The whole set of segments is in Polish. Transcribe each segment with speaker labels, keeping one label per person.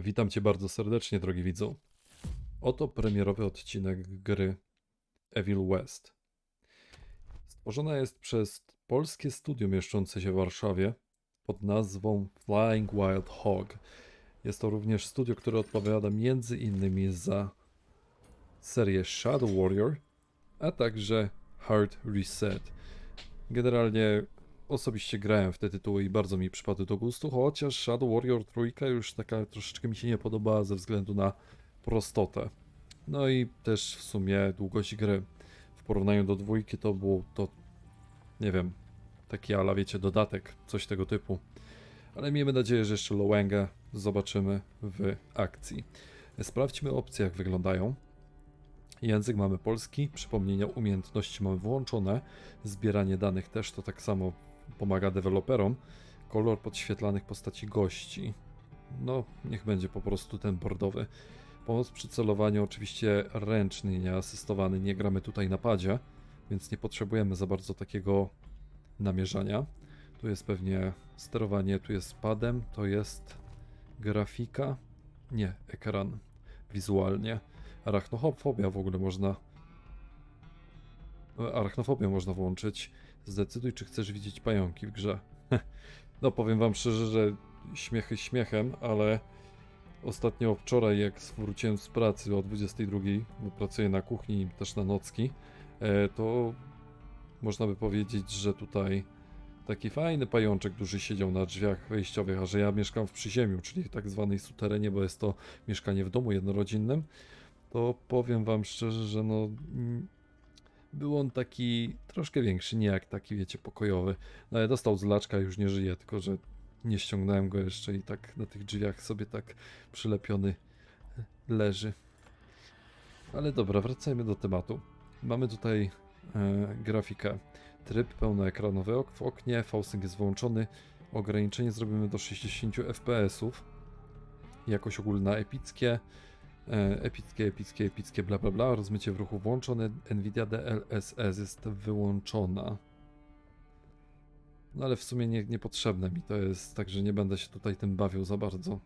Speaker 1: Witam Cię bardzo serdecznie, drogi widzu. Oto premierowy odcinek gry Evil West. Stworzona jest przez polskie studio mieszczące się w Warszawie pod nazwą Flying Wild Hog. Jest to również studio, które odpowiada między innymi za serię Shadow Warrior, a także Hard Reset. Generalnie osobiście grałem w te tytuły i bardzo mi przypadły do gustu, chociaż Shadow Warrior trójka już taka troszeczkę mi się nie podobała ze względu na prostotę. No i też w sumie długość gry. W porównaniu do dwójki to było to, nie wiem, taki ala, wiecie, dodatek, coś tego typu. Ale miejmy nadzieję, że jeszcze Lowanga zobaczymy w akcji. Sprawdźmy opcje, jak wyglądają. Język mamy polski, przypomnienia umiejętności mamy włączone, zbieranie danych też to tak samo pomaga deweloperom. Kolor podświetlanych postaci gości. No, niech będzie po prostu ten bordowy. Pomoc przy celowaniu oczywiście ręczny, nie asystowany, nie gramy tutaj na padzie, więc nie potrzebujemy za bardzo takiego namierzania. Tu jest pewnie sterowanie, tu jest padem, to jest grafika, nie, ekran wizualnie. Arachnofobia w ogóle można Arachnofobię można włączyć. Zdecyduj, czy chcesz widzieć pająki w grze. No, powiem wam szczerze, że śmiechy śmiechem, ale ostatnio wczoraj, jak wróciłem z pracy o 22, bo pracuję na kuchni też na nocki, e, to można by powiedzieć, że tutaj taki fajny pajączek duży siedział na drzwiach wejściowych, a że ja mieszkam w przyziemiu, czyli tak zwanej suterenie, bo jest to mieszkanie w domu jednorodzinnym, to powiem wam szczerze, że no był on taki troszkę większy, nie jak taki, wiecie, pokojowy. No ale dostał z laczka, już nie żyje, tylko że nie ściągnąłem go jeszcze i tak na tych drzwiach sobie tak przylepiony leży. Ale dobra, wracajmy do tematu. Mamy tutaj e, grafikę. Tryb pełnoekranowy ok w oknie, VSync jest włączony. Ograniczenie zrobimy do 60 fps. Jakość ogólna epickie. E, epickie, epickie, epickie, bla bla bla, rozmycie w ruchu włączone, Nvidia DLSS jest wyłączona. No ale w sumie nie, niepotrzebne mi to jest, także nie będę się tutaj tym bawił za bardzo.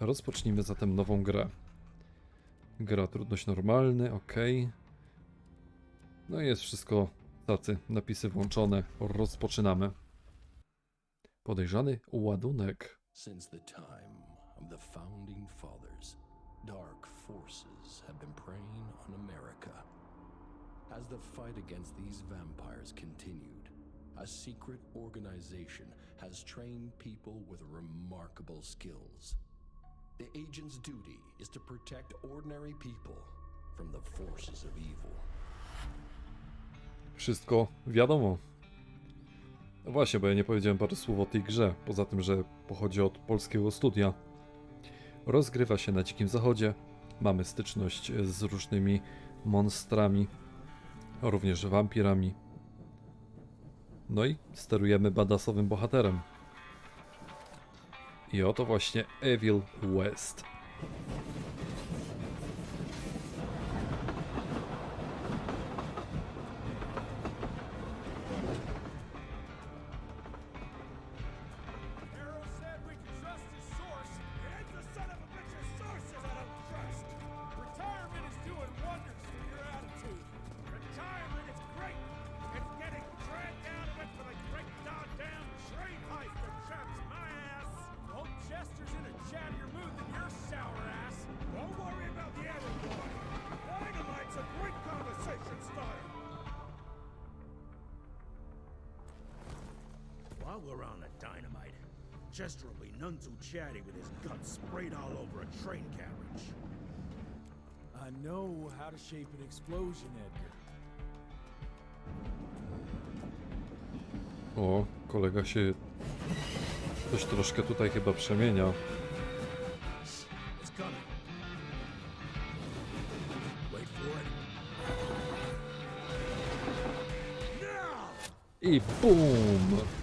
Speaker 1: Rozpocznijmy zatem nową grę. Gra trudność normalny, ok. No i jest wszystko tacy, napisy włączone, rozpoczynamy. Podejrzany ładunek.
Speaker 2: Since the time of the founding fathers, dark forces have been preying on America. As the fight against these vampires continued, a secret organization has trained people with remarkable skills. The agent's duty is to protect ordinary people from the forces of evil.
Speaker 1: Wszystko wiadomo. No właśnie, bo ja nie powiedziałem parę słów o tej grze, poza tym, że pochodzi od polskiego studia. Rozgrywa się na Dzikim Zachodzie. Mamy styczność z różnymi monstrami, również wampirami. No i sterujemy badasowym bohaterem. I oto właśnie Evil West.
Speaker 3: We're on the dynamite, Chester will be none too chatty with his guts sprayed all over a train carriage.
Speaker 4: I know how to shape an explosion, Edgar.
Speaker 1: O, kolega się coś troszkę tutaj chyba przemienia.
Speaker 3: It's coming. Wait for it. Now!
Speaker 1: I BUM!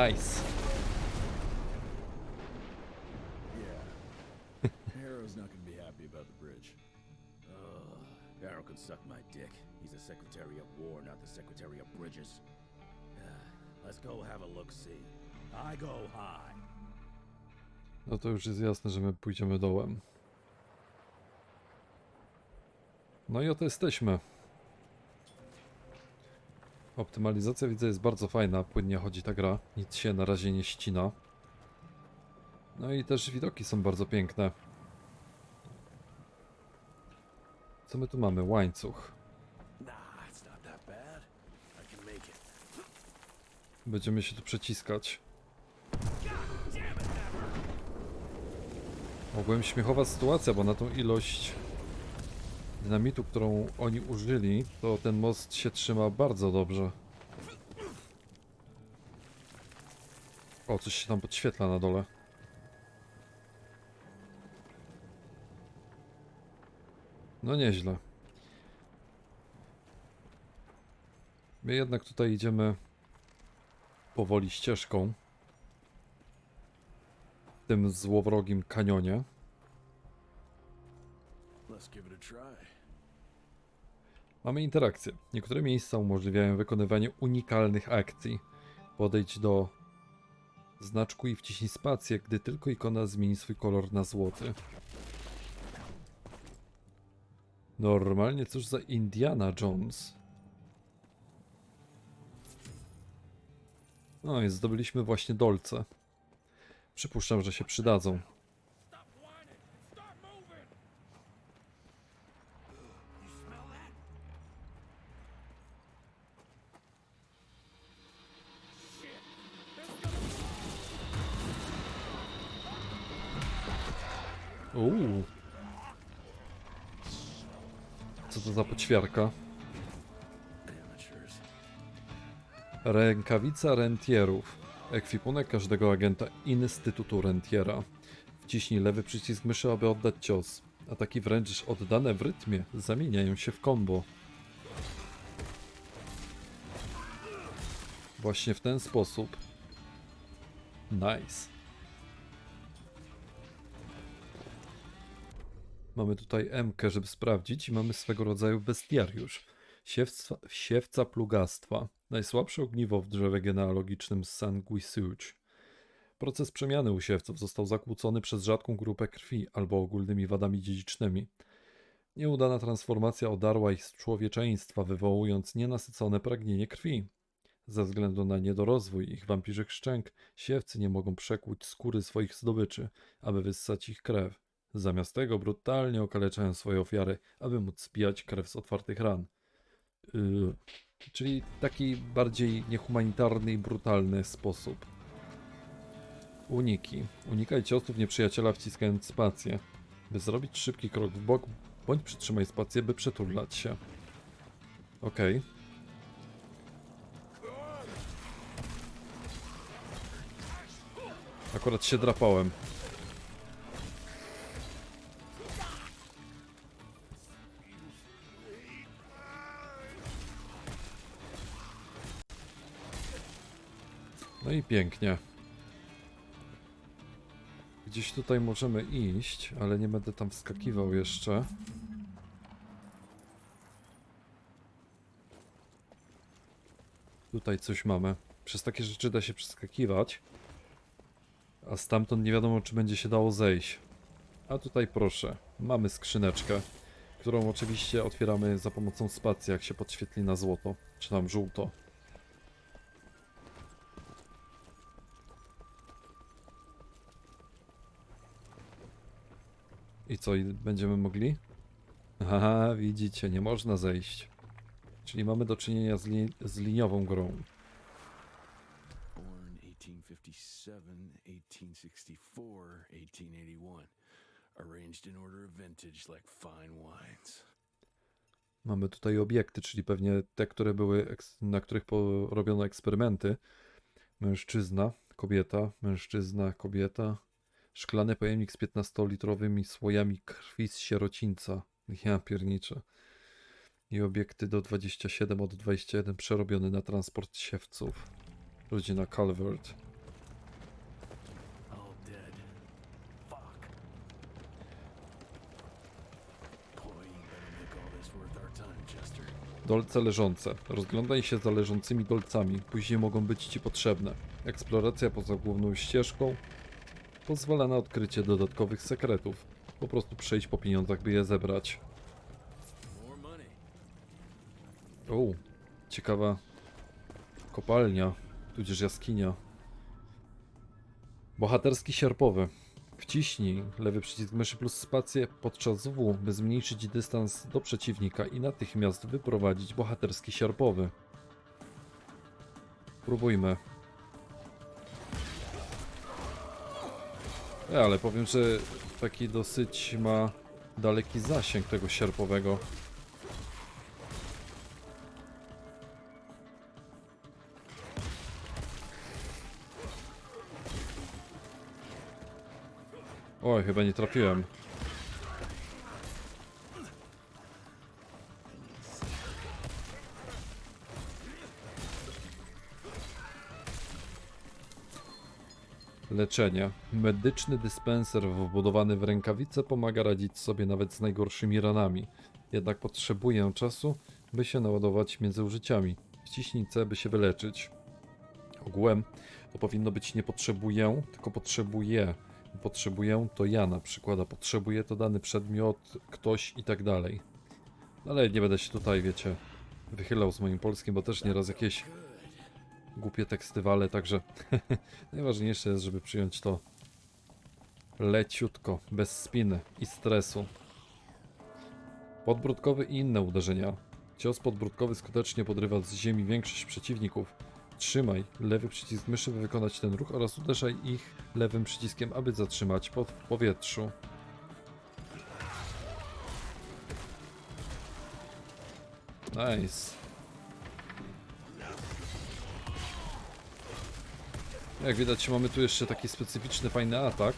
Speaker 1: Nice.
Speaker 4: Yeah. Arrow's not gonna be happy about the bridge.
Speaker 3: Ugh, Arrow can suck my dick. He's the Secretary of War, not the Secretary of Bridges. Let's go have a look see. I go high.
Speaker 1: No to już jest jasne, że my pójdziemy dołem. No i oto jesteśmy. Optymalizacja widzę jest bardzo fajna, płynnie chodzi ta gra, nic się na razie nie ścina. No i też widoki są bardzo piękne. Co my tu mamy? Łańcuch. Będziemy się tu przeciskać. Ogółem śmiechowa sytuacja, bo na tą ilość dynamitu, którą oni użyli, to ten most się trzyma bardzo dobrze. O, coś się tam podświetla na dole. No nieźle. My jednak tutaj idziemy powoli ścieżką w tym złowrogim kanionie.
Speaker 3: Let's give it a try.
Speaker 1: Mamy interakcję. Niektóre miejsca umożliwiają wykonywanie unikalnych akcji. Podejdź do znaczku i wciśnij spację, gdy tylko ikona zmieni swój kolor na złoty. Normalnie cóż za Indiana Jones. No i zdobyliśmy właśnie dolce. Przypuszczam, że się przydadzą.
Speaker 3: Amateurs.
Speaker 1: Rękawica rentierów. Ekwipunek każdego agenta Instytutu Rentiera. Wciśnij lewy przycisk myszy, aby oddać cios. Ataki wręcz oddane w rytmie zamieniają się w combo. Właśnie w ten sposób. Nice. Mamy tutaj MK, żeby sprawdzić i mamy swego rodzaju bestiariusz. Siewca, siewca plugastwa. Najsłabsze ogniwo w drzewie genealogicznym Sanguisuge. Proces przemiany u siewców został zakłócony przez rzadką grupę krwi albo ogólnymi wadami dziedzicznymi. Nieudana transformacja odarła ich z człowieczeństwa, wywołując nienasycone pragnienie krwi. Ze względu na niedorozwój ich wampirzych szczęk, siewcy nie mogą przekłuć skóry swoich zdobyczy, aby wyssać ich krew. Zamiast tego brutalnie okaleczają swoje ofiary, aby móc spijać krew z otwartych ran. Yy, czyli taki bardziej niehumanitarny i brutalny sposób. Uniki. Unikaj ciosów nieprzyjaciela wciskając spację. By zrobić szybki krok w bok, bądź przytrzymaj spację, by przeturlać się. Okej. Akurat się drapałem. No i pięknie. Gdzieś tutaj możemy iść, ale nie będę tam wskakiwał jeszcze. Tutaj coś mamy. Przez takie rzeczy da się przeskakiwać. A stamtąd nie wiadomo, czy będzie się dało zejść. A tutaj proszę, mamy skrzyneczkę, którą oczywiście otwieramy za pomocą spacji, jak się podświetli na złoto, czy tam żółto. I co, i będziemy mogli? Aha, widzicie, nie można zejść. Czyli mamy do czynienia z, li z liniową grą.
Speaker 2: Born 1857, 1864, 1881. Arranged in order of vintage like fine wines.
Speaker 1: Mamy tutaj obiekty, czyli pewnie te, które były, na których porobiono eksperymenty. Mężczyzna, kobieta, mężczyzna, kobieta. Szklany pojemnik z 15-litrowymi słojami krwi z sierocińca. Ja pierniczę. I obiekty do 27 od 21 przerobione na transport siewców. Rodzina Calvert.
Speaker 2: Chester.
Speaker 1: Dolce leżące. Rozglądaj się za leżącymi dolcami, później mogą być ci potrzebne. Eksploracja poza główną ścieżką pozwala na odkrycie dodatkowych sekretów. Po prostu przejść po pieniądzach, by je zebrać. O, ciekawa kopalnia, tudzież jaskinia. Bohaterski sierpowy. Wciśnij lewy przycisk myszy plus spację podczas W, by zmniejszyć dystans do przeciwnika i natychmiast wyprowadzić bohaterski sierpowy. Próbujmy. E, ale powiem, że taki dosyć ma daleki zasięg tego sierpowego. Oj, chyba nie trafiłem. Leczenie. Medyczny dyspenser wbudowany w rękawice pomaga radzić sobie nawet z najgorszymi ranami. Jednak potrzebuję czasu, by się naładować między użyciami. Wciśnij C, by się wyleczyć. Ogółem to powinno być nie potrzebuję, tylko potrzebuję. Potrzebuję to ja na przykład, a potrzebuję to dany przedmiot, ktoś i tak dalej. Ale nie będę się tutaj, wiecie, wychylał z moim polskim, bo też nieraz jakieś głupie teksty wale, także najważniejsze jest, żeby przyjąć to leciutko, bez spiny i stresu. Podbródkowy i inne uderzenia. Cios podbródkowy skutecznie podrywa z ziemi większość przeciwników. Trzymaj lewy przycisk myszy, by wykonać ten ruch oraz uderzaj ich lewym przyciskiem, aby zatrzymać pod w powietrzu. Nice. Jak widać mamy tu jeszcze taki specyficzny, fajny atak.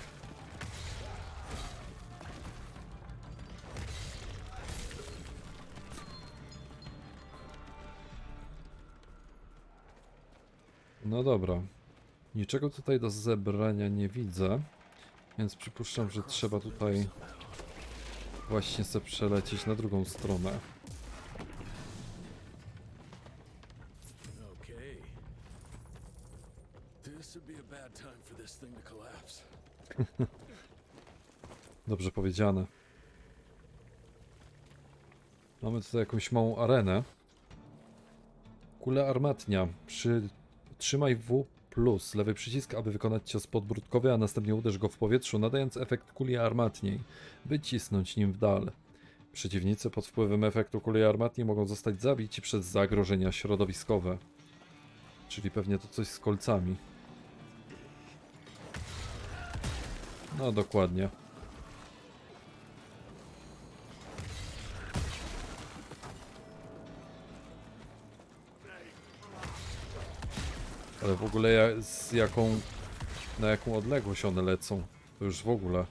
Speaker 1: No dobra. Niczego tutaj do zebrania nie widzę, więc przypuszczam, że trzeba tutaj właśnie sobie przelecieć na drugą stronę.
Speaker 4: Okay. This would be a bad time for this thing to collapse.
Speaker 1: Dobrze powiedziane. Mamy tutaj jakąś małą arenę. Kula armatnia. Przy... Trzymaj W plus lewy przycisk, aby wykonać cios podbródkowy, a następnie uderz go w powietrzu, nadając efekt kuli armatniej, by cisnąć nim w dal. Przeciwnicy pod wpływem efektu kuli armatniej mogą zostać zabici przez zagrożenia środowiskowe. Czyli pewnie to coś z kolcami. No dokładnie. Ale w ogóle ja, z jaką, na jaką odległość one lecą, to już w ogóle.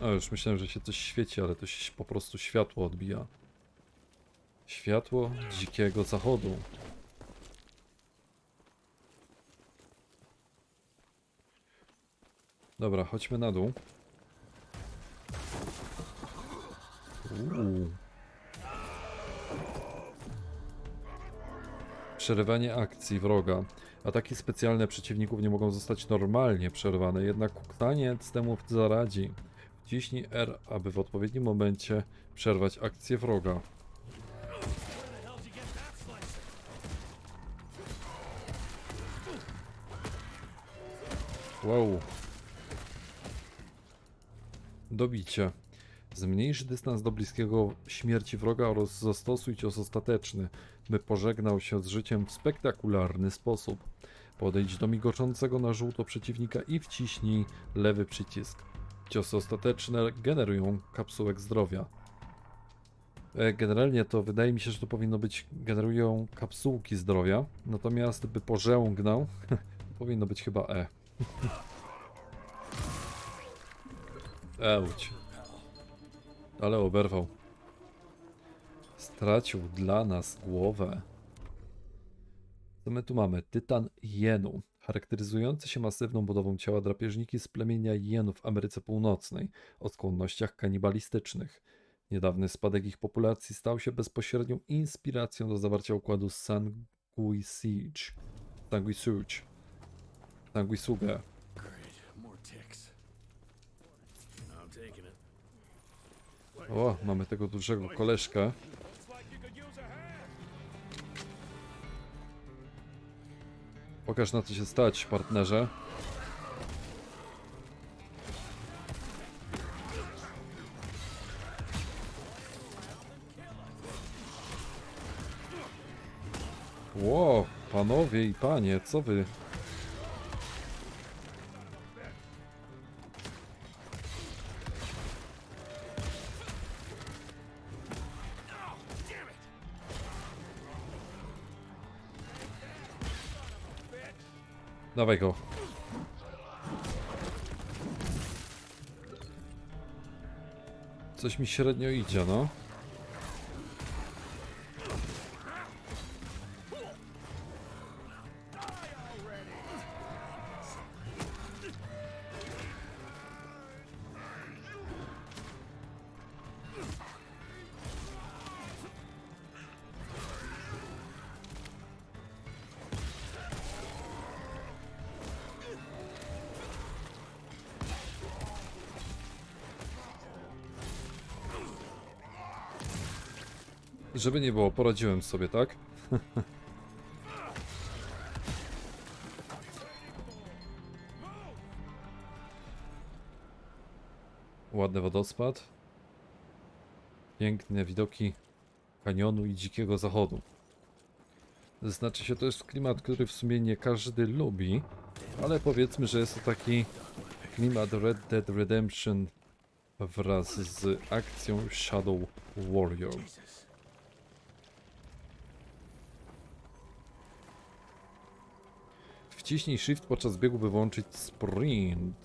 Speaker 1: A już myślałem, że się coś świeci, ale to się po prostu światło odbija. Światło dzikiego zachodu. Dobra, chodźmy na dół. Uuu. Przerywanie akcji wroga. Ataki specjalne przeciwników nie mogą zostać normalnie przerwane, jednak kuktaniec temu zaradzi. Wciśnij R, aby w odpowiednim momencie przerwać akcję wroga. Wow. Dobicie. Zmniejsz dystans do bliskiego śmierci wroga oraz zastosuj cios ostateczny, by pożegnał się z życiem w spektakularny sposób. Podejdź do migoczącego na żółto przeciwnika i wciśnij lewy przycisk. Ciosy ostateczne generują kapsułek zdrowia. E, Generalnie to wydaje mi się, że to powinno być generują kapsułki zdrowia, natomiast by pożełgnał, to powinno być chyba E. Euć. Ale oberwał. Stracił dla nas głowę. Co my tu mamy? Tytan jenu. Charakteryzujące się masywną budową ciała drapieżniki z plemienia jenów w Ameryce Północnej o skłonnościach kanibalistycznych. Niedawny spadek ich populacji stał się bezpośrednią inspiracją do zawarcia układu Sanguisuge. Sanguisuge.
Speaker 3: It.
Speaker 1: O, mamy tego dużego koleżka. Pokaż na co się stać, partnerze. Ło, panowie i panie, co wy? Dawaj go. Coś mi średnio idzie, no. Żeby nie było, poradziłem sobie, tak? Ładny wodospad. Piękne widoki kanionu i dzikiego zachodu. Znaczy się, to jest klimat, który w sumie nie każdy lubi, ale powiedzmy, że jest to taki klimat Red Dead Redemption wraz z akcją Shadow Warrior. Wciśnij Shift podczas biegu, by włączyć sprint.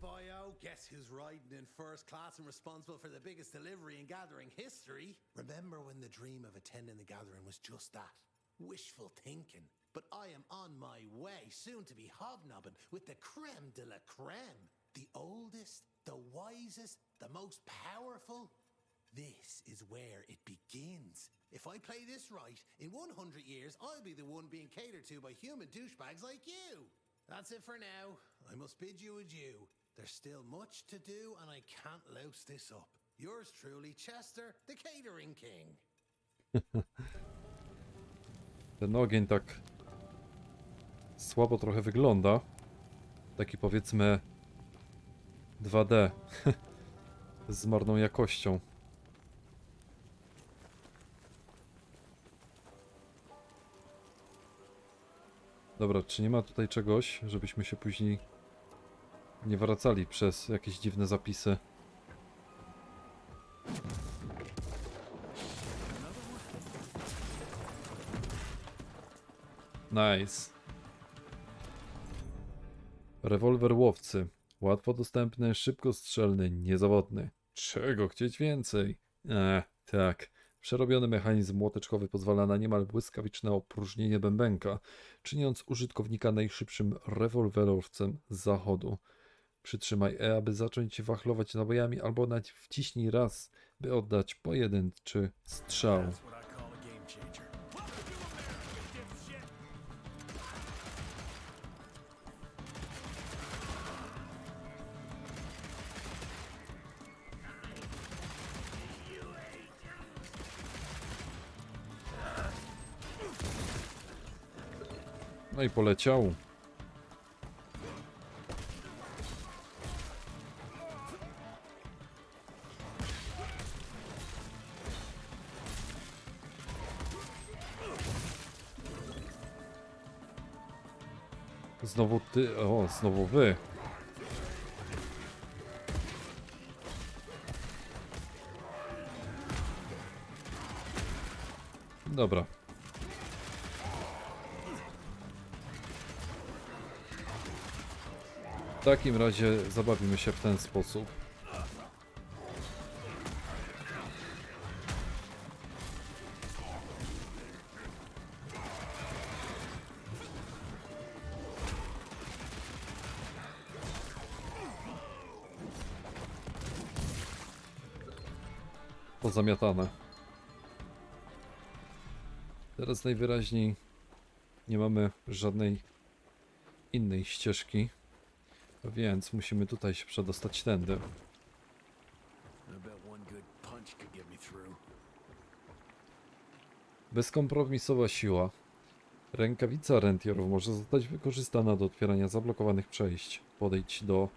Speaker 5: Boyo, guess who's riding in first class and responsible for the biggest delivery in gathering history? Remember when the dream of attending the gathering was just that? Wishful thinking. But I am on my way, soon to be hobnobbing with the creme de la creme. The oldest, the wisest, the most powerful. This is where it begins. If I play this right, in 100 years, I'll be the one being catered to by human douchebags like you. That's it for now. I must bid you adieu. There's still much to do, and I can't louse this up. Yours truly, Chester, the Catering King.
Speaker 1: Ten ogień tak słabo trochę wygląda. Taki powiedzmy 2D z marną jakością. Dobra, czy nie ma tutaj czegoś, żebyśmy się później nie wracali przez jakieś dziwne zapisy? Nice. Rewolwer łowcy. Łatwo dostępny, szybko strzelny, niezawodny. Czego chcieć więcej? Eee, tak. Przerobiony mechanizm młoteczkowy pozwala na niemal błyskawiczne opróżnienie bębenka, czyniąc użytkownika najszybszym rewolwerowcem z zachodu. Przytrzymaj E, aby zacząć wachlować nabojami, albo wciśnij raz, by oddać pojedynczy strzał. No i poleciał. Znowu ty, o, znowu wy. Dobra. W takim razie zabawimy się w ten sposób. pozamiatane. Teraz najwyraźniej nie mamy żadnej innej ścieżki więc musimy tutaj się przedostać tędy. Bezkompromisowa siła. Rękawica Rentior może zostać wykorzystana do otwierania zablokowanych przejść. Podejdź do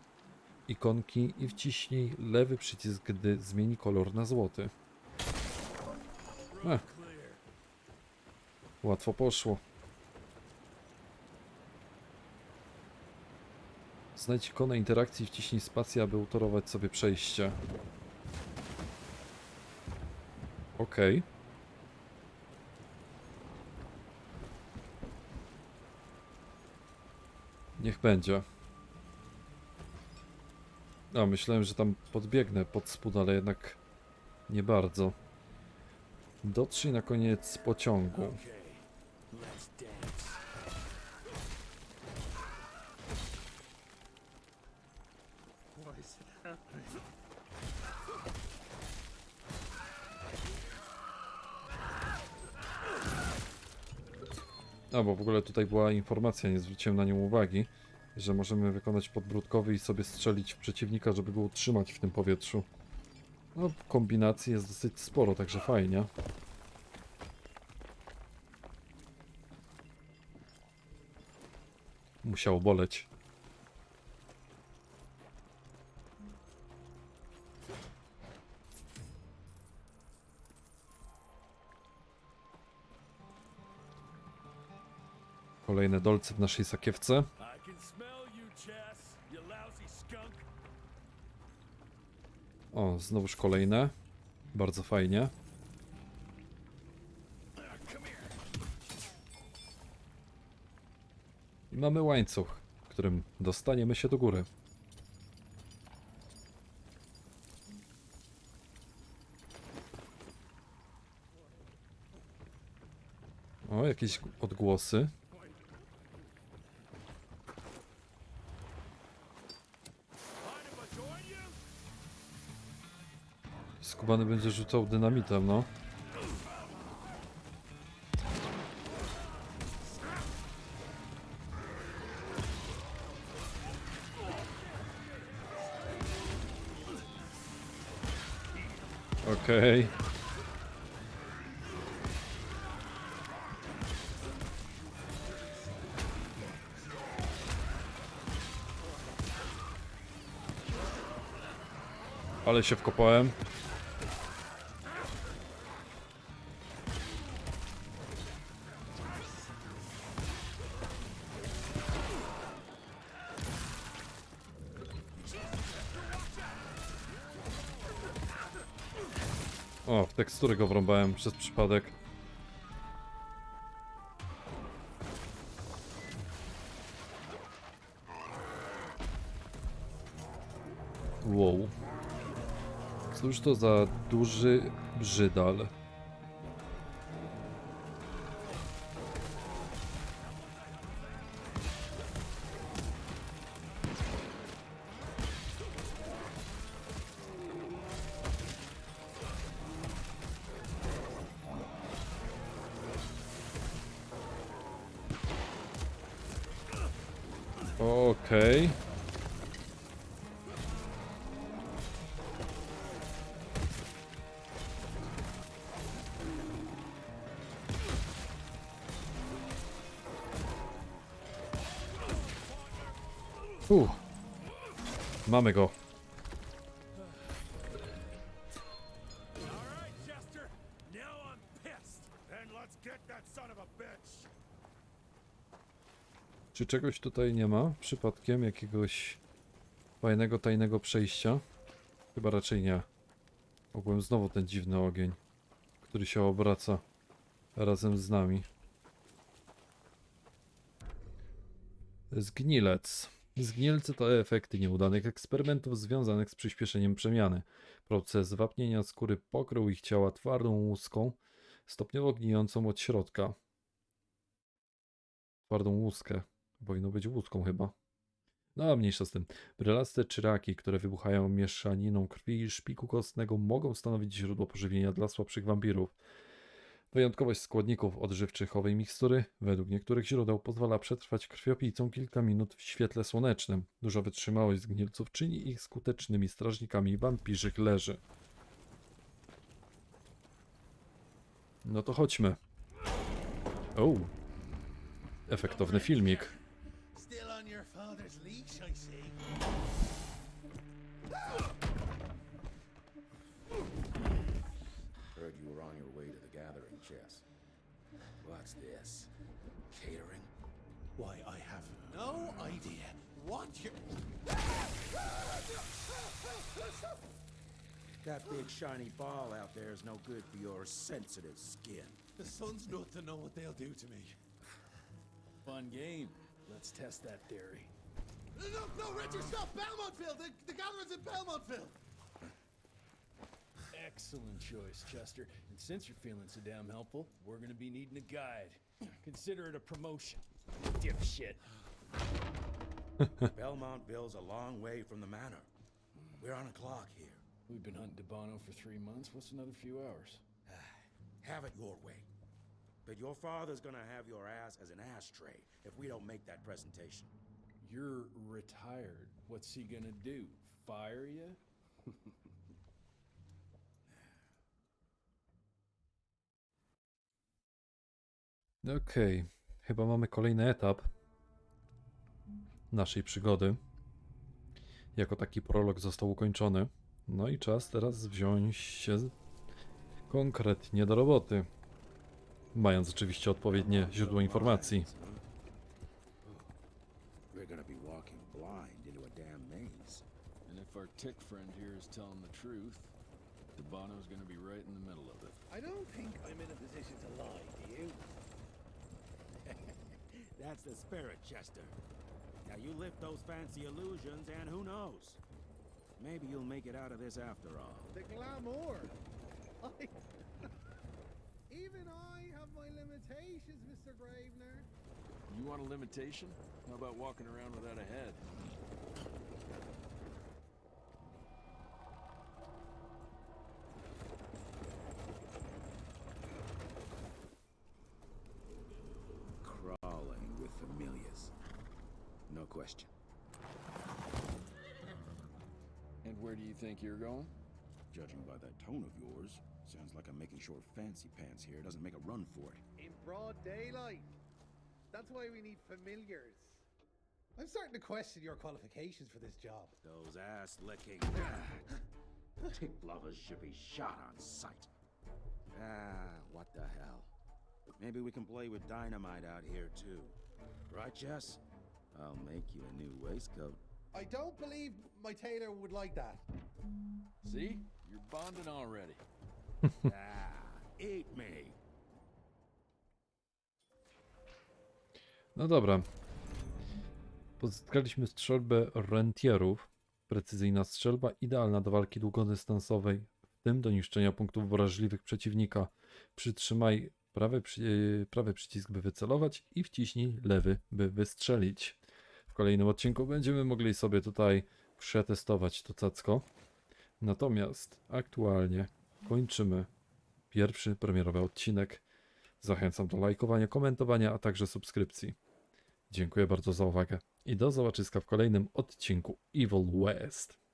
Speaker 1: ikonki i wciśnij lewy przycisk, gdy zmieni kolor na złoty.
Speaker 3: Clear.
Speaker 1: łatwo poszło. Znajdź ikonę interakcji i wciśnij spację, aby utorować sobie przejście. Okej. Niech będzie. A, myślałem, że tam podbiegnę pod spód, ale jednak nie bardzo. Dotrzyj na koniec pociągu.
Speaker 3: Okay, let's dance.
Speaker 6: What is happening?
Speaker 1: A, bo w ogóle tutaj była informacja, nie zwróciłem na nią uwagi, że możemy wykonać podbródkowy i sobie strzelić w przeciwnika, żeby go utrzymać w tym powietrzu. No, kombinacji jest dosyć sporo, także fajnie. Musiało boleć. Kolejne dolce w naszej sakiewce. O, znowuż kolejne. Bardzo fajnie. I mamy łańcuch, którym dostaniemy się do góry. O, jakieś odgłosy.
Speaker 3: Mind if I join you?
Speaker 1: Skubany będzie rzucał dynamitem, no. Okej. Ale się wkopałem. Tekstury go wrąbałem przez przypadek. Wow. Cóż to za duży brzydal?
Speaker 6: A bitch!
Speaker 1: Czy czegoś tutaj nie ma? Przypadkiem jakiegoś fajnego, tajnego przejścia? Chyba raczej nie. Ogółem znowu ten dziwny ogień, który się obraca razem z nami. Zgnilec. Zgnilce to efekty nieudanych eksperymentów związanych z przyspieszeniem przemiany. Proces wapnienia skóry pokrył ich ciała twardą łuską, stopniowo gnijącą od środka. Twardą łuskę. Powinno być łuską chyba. No, a mniejsza z tym. Brylaste czyraki, które wybuchają mieszaniną krwi i szpiku kostnego, mogą stanowić źródło pożywienia dla słabszych wampirów. Wyjątkowość składników odżywczych owej mikstury, według niektórych źródeł, pozwala przetrwać krwiopijcom kilka minut w świetle słonecznym. Duża wytrzymałość zgnilców czyni ich skutecznymi strażnikami wampirzych leży. No to chodźmy. O, efektowny filmik.
Speaker 5: Still on your father's leash, I see.
Speaker 3: What's this? Catering?
Speaker 5: Why, I have no idea what you.
Speaker 3: That big shiny ball out there is no good for your sensitive skin.
Speaker 5: The sun's not to know what they'll do to me.
Speaker 4: Fun game. Let's test that theory.
Speaker 5: No, no, Richard, stop! Belmontville! The, the gatherer's in Belmontville!
Speaker 4: Excellent choice, Chester. And since you're feeling so damn helpful, we're gonna be needing a guide. Consider it a promotion. Dipshit.
Speaker 3: Belmontville's a long way from the manor. We're on a clock here.
Speaker 4: We've been hunting Debano for three months. What's another few hours?
Speaker 3: Ah, have it your way. But your father's gonna have your ass as an ashtray if we don't make that presentation.
Speaker 4: You're retired. What's he gonna do? Fire you?
Speaker 1: Okej, chyba mamy kolejny etap naszej przygody. Jako taki prolog został ukończony. No i czas teraz wziąć się konkretnie do roboty. Mając oczywiście odpowiednie źródło informacji.
Speaker 3: We're gonna be walking blind into a damn maze.
Speaker 4: And if our tick friend here is telling the truth, Debano's gonna be right in the middle of it.
Speaker 6: I don't think I'm in a position to lie?
Speaker 3: That's the spirit, Chester. Now you lift those fancy illusions, and who knows? Maybe you'll make it out of this after all.
Speaker 6: The glamour. I... Even I have my limitations, Mr. Gravener.
Speaker 4: You want a limitation? How about walking around without a head?
Speaker 3: Crawling with familiars. No question.
Speaker 4: And where do you think you're going?
Speaker 3: Judging by that tone of yours, sounds like I'm making sure Fancy Pants here doesn't make a run for it.
Speaker 6: In broad daylight. That's why we need familiars. I'm starting to question your qualifications for this job.
Speaker 3: Those ass licking tick lovers should be shot on sight. Ah, what the hell? Maybe we can play with dynamite out here too. Right, Jess? I'll make you a new waistcoat.
Speaker 6: I don't believe my tailor would like that.
Speaker 4: See? You're bonding already.
Speaker 3: ah, eat me.
Speaker 1: No dobra. Pozyskaliśmy strzelbę rentierów. Precyzyjna strzelba idealna do walki długodystansowej, w tym do niszczenia punktów wrażliwych przeciwnika. Przytrzymaj prawy, przy, prawy przycisk, by wycelować i wciśnij lewy, by wystrzelić. W kolejnym odcinku będziemy mogli sobie tutaj przetestować to cacko. Natomiast aktualnie kończymy pierwszy premierowy odcinek. Zachęcam do lajkowania, komentowania, a także subskrypcji. Dziękuję bardzo za uwagę i do zobaczyska w kolejnym odcinku Evil West.